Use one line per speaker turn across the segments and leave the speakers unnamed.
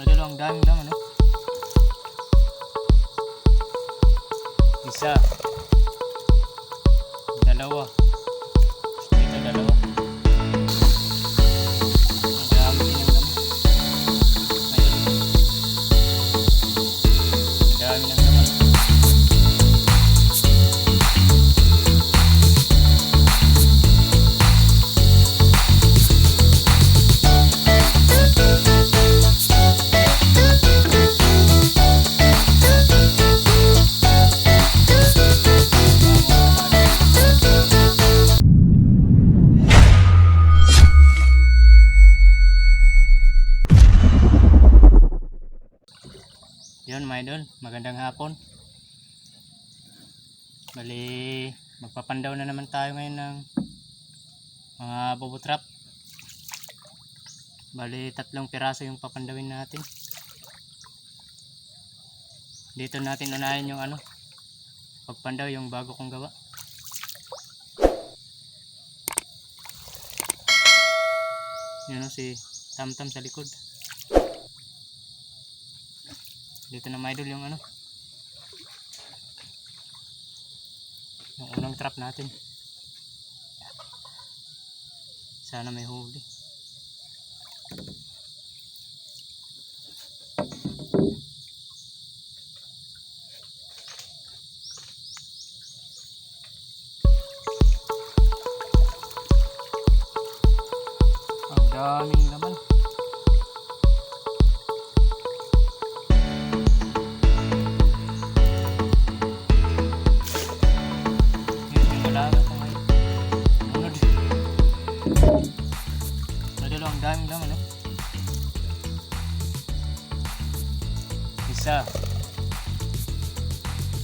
Madalo ang daming laman, no? Isa. Dalawa. Mga idol, magandang hapon. Bali, magpapandaw na naman tayo ngayon ng mga bubutrap. Bali, tatlong piraso yung papandawin natin. Dito natin unahin yung ano, pagpandaw yung bago kong gawa. Yun o, si Tamtam sa likod. Dito na mga yung ano. Yung unang trap natin. Sana may huli. Ang daming naman. Isa.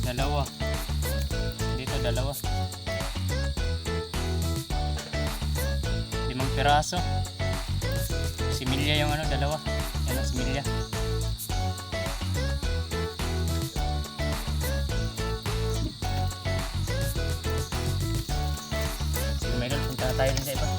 Dalawa. Dito, dalawa. Limang piraso. Similya yung ano, dalawa. Yan ang similya. Sige, Maydol, punta tayo din sa iba.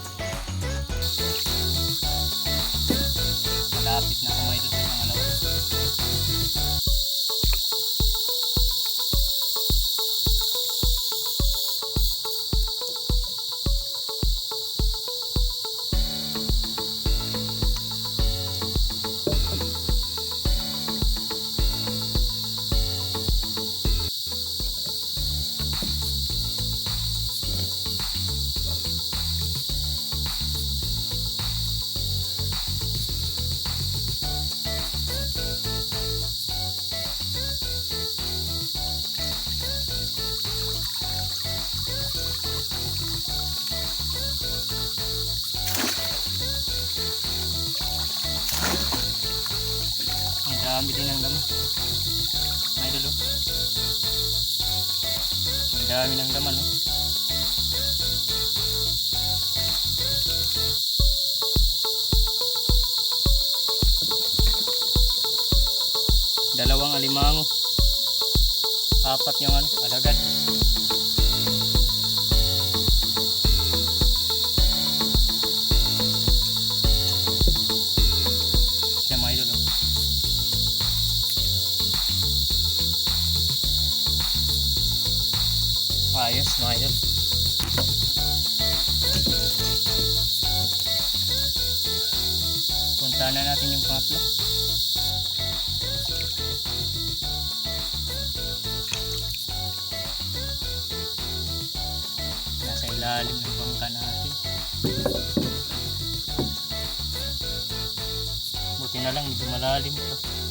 Dami ng laman, no? Dalawang alimango. Apat yung ano, alagad. Ayos mga idol. Punta na natin yung pangatlo. Nasa ilalim ng bangka natin. Buti na lang, medyo malalim to.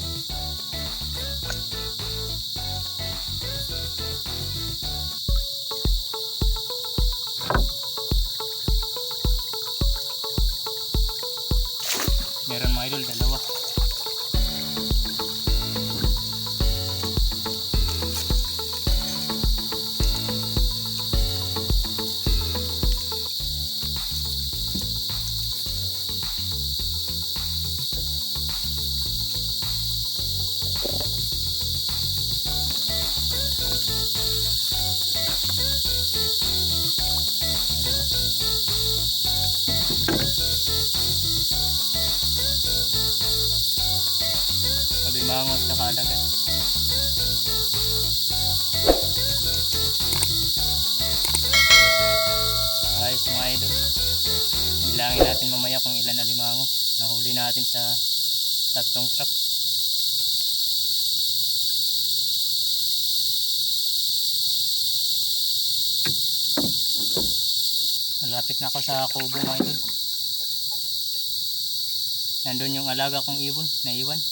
Alimango at saka alaga. Ayos mga idol. Bilangin natin mamaya kung ilan alimango. Nahuli natin sa tatlong trap. Malapit na ako sa kubo mga idol. Nandun yung alaga kong ibon, naiwan.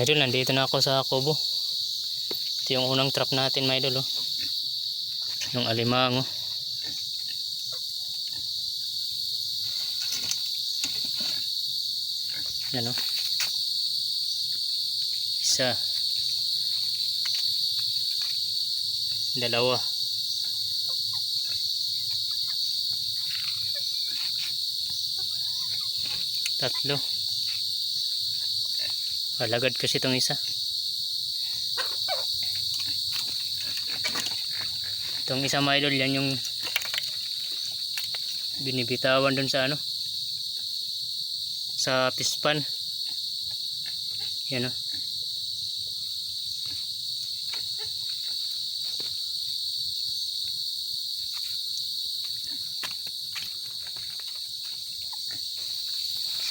My idol, nandito na ako sa kubo. Ito yung unang trap natin, my idol. Oh. Yung alimango. Yan o. Isa. Dalawa. Tatlo. Alagad kasi itong isa. Itong isa mga yan yung binibitawan dun sa ano sa pispan. Yan o.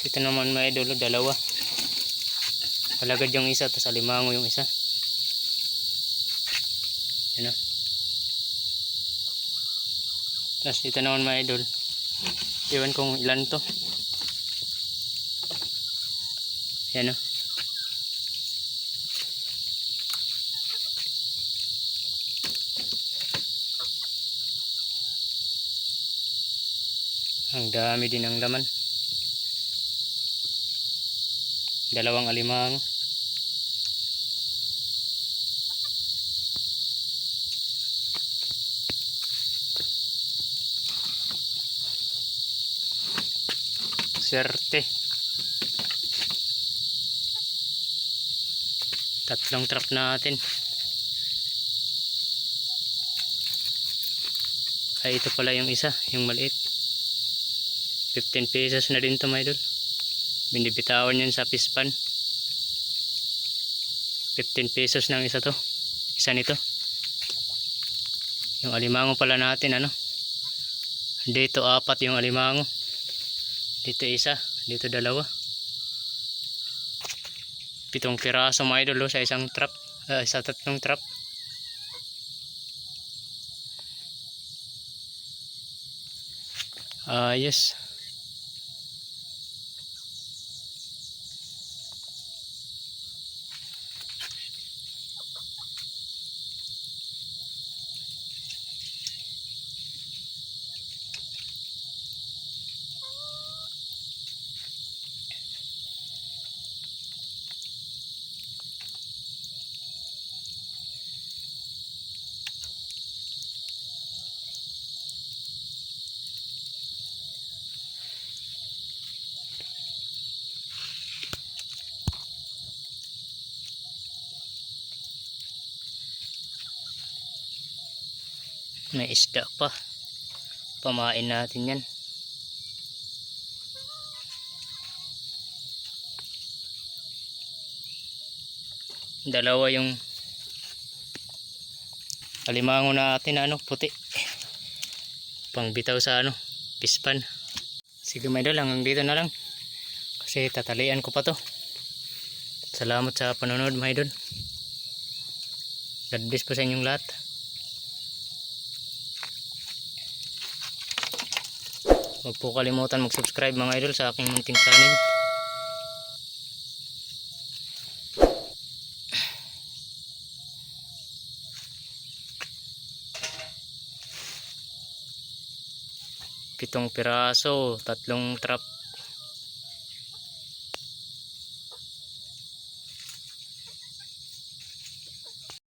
Ito naman mga idol, dalawa. Palagad yung isa, tapos alimango yung isa. Yan o. Tapos ito naman mga idol. Iwan kung ilan to. Yan o. Ang dami din ang laman. Dalawang alimango. Swerte. Tatlong trap natin. Ay ito pala yung isa, yung maliit. 15 pesos na din to my idol. Binibitawan yan sa pispan. 15 pesos ng isa to. Isa nito. Yung alimango pala natin ano. Dito apat yung alimango. Dito isa, dito dalawa. Pitong piraso mga idol oh, sa isang trap, ah, sa tatlong trap. Ayos. may isda pa. Pamain natin yan. Dalawa yung alimango natin ano puti. Pangbitaw sa ano pispan. Sige may dolang dito na lang. Kasi tatalian ko pa to. Salamat sa panonood mga idol. God bless po sa inyong lahat. Huwag po kalimutan mag-subscribe mga idol sa aking munting channel. Pitong piraso, tatlong trap